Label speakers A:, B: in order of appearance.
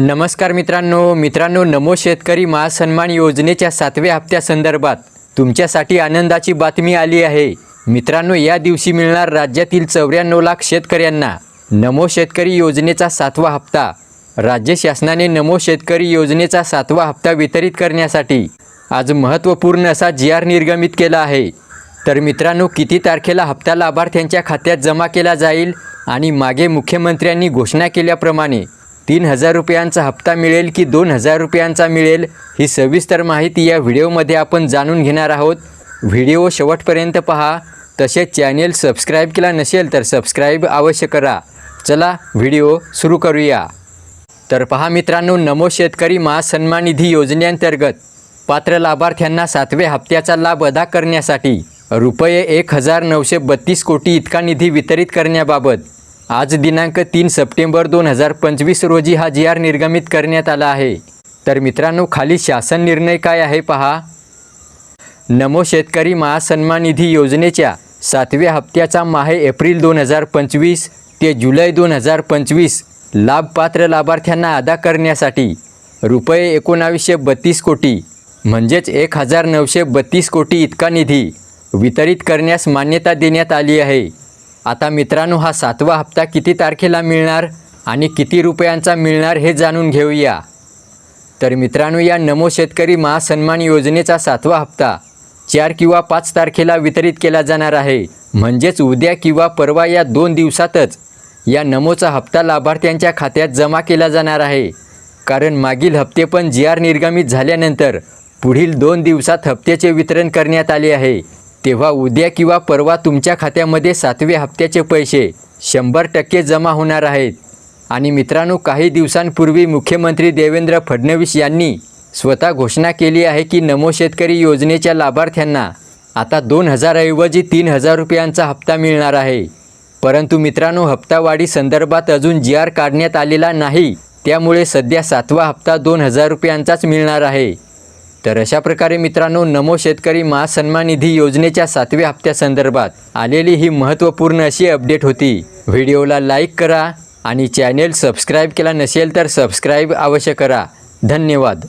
A: नमस्कार मित्रांनो मित्रांनो नमो शेतकरी महासन्मान योजनेच्या सातव्या हप्त्यासंदर्भात तुमच्यासाठी आनंदाची बातमी आली आहे. मित्रांनो या दिवशी मिळणार राज्यातील चौऱ्याण्णव लाख शेतकऱ्यांना नमो शेतकरी योजनेचा सातवा हप्ता. राज्य शासनाने नमो शेतकरी योजनेचा सातवा हप्ता वितरित करण्यासाठी आज महत्त्वपूर्ण असा जी आर निर्गमित केला आहे. तर मित्रांनो किती तारखेला हप्ता लाभार्थ्यांच्या खात्यात जमा केला जाईल आणि मागे मुख्यमंत्र्यांनी घोषणा केल्याप्रमाणे तीन हजार रुपयांचा हप्ता मिळेल की दोन हजार रुपयांचा मिळेल ही सविस्तर माहिती या व्हिडिओमध्ये आपण जाणून घेणार आहोत. व्हिडिओ शेवटपर्यंत पहा. तसेच चॅनेल सबस्क्राईब केला नसेल तर सबस्क्राईब अवश्य करा. चला व्हिडिओ सुरू करूया. तर पहा मित्रांनो नमो शेतकरी महासन्मान निधी योजनेअंतर्गत पात्र लाभार्थ्यांना सातव्या हप्त्याचा लाभ अदा करण्यासाठी रुपये एक हजार नऊशे बत्तीस कोटी इतका निधी वितरित करण्याबाबत आज दिनांक तीन सप्टेंबर दोन हजार पंचवीस रोजी हा जी आर निर्गमित करण्यात आला आहे. तर मित्रांनो खाली शासन निर्णय काय आहे पहा. नमो शेतकरी महासन्मान निधी योजनेच्या सातव्या हप्त्याचा माहे एप्रिल दोन हजार पंचवीस ते जुलै दोन हजार पंचवीस लाभपात्र लाभार्थ्यांना अदा करण्यासाठी रुपये एकोणावीसशे बत्तीस कोटी म्हणजेच एक हजार नऊशे बत्तीस कोटी इतका निधी वितरित करण्यास मान्यता देण्यात आली आहे. आता मित्रांनो हा सातवा हप्ता किती तारखेला मिळणार आणि किती रुपयांचा मिळणार हे जाणून घेऊया. तर मित्रांनो या नमो शेतकरी महासन्मान योजनेचा सातवा हप्ता चार किंवा पाच तारखेला वितरित केला जाणार आहे. म्हणजेच उद्या किंवा परवा या दोन दिवसातच या नमोचा हप्ता लाभार्थ्यांच्या खात्यात जमा केला जाणार आहे. कारण मागील हप्ते पण जी आर निर्गमित झाल्यानंतर पुढील दोन दिवसात हप्त्याचे वितरण करण्यात आले आहे. तेव्हा उद्या किंवा परवा तुमच्या खात्यामध्ये सातव्या हप्त्याचे पैसे शंभर टक्के जमा होणार आहेत. आणि मित्रांनो काही दिवसांपूर्वी मुख्यमंत्री देवेंद्र फडणवीस यांनी स्वतः घोषणा केली आहे की नमो शेतकरी योजनेच्या लाभार्थ्यांना आता दोन हजारऐवजी तीन हजार रुपयांचा हप्ता मिळणार आहे. परंतु मित्रांनो हप्तावाढी संदर्भात अजून जी आर काढण्यात आलेला नाही. त्यामुळे सध्या सातवा हप्ता दोन हजार रुपयांचाच मिळणार आहे. तर अशा प्रकारे मित्रांनो नमो शेतकरी महासन्मान निधी योजनेच्या सातव्या हप्त्यासंदर्भात आलेली ही महत्त्वपूर्ण अशी अपडेट होती. व्हिडिओला लाईक करा आणि चॅनेल सबस्क्राईब केला नसेल तर सबस्क्राईब अवश्य करा. धन्यवाद.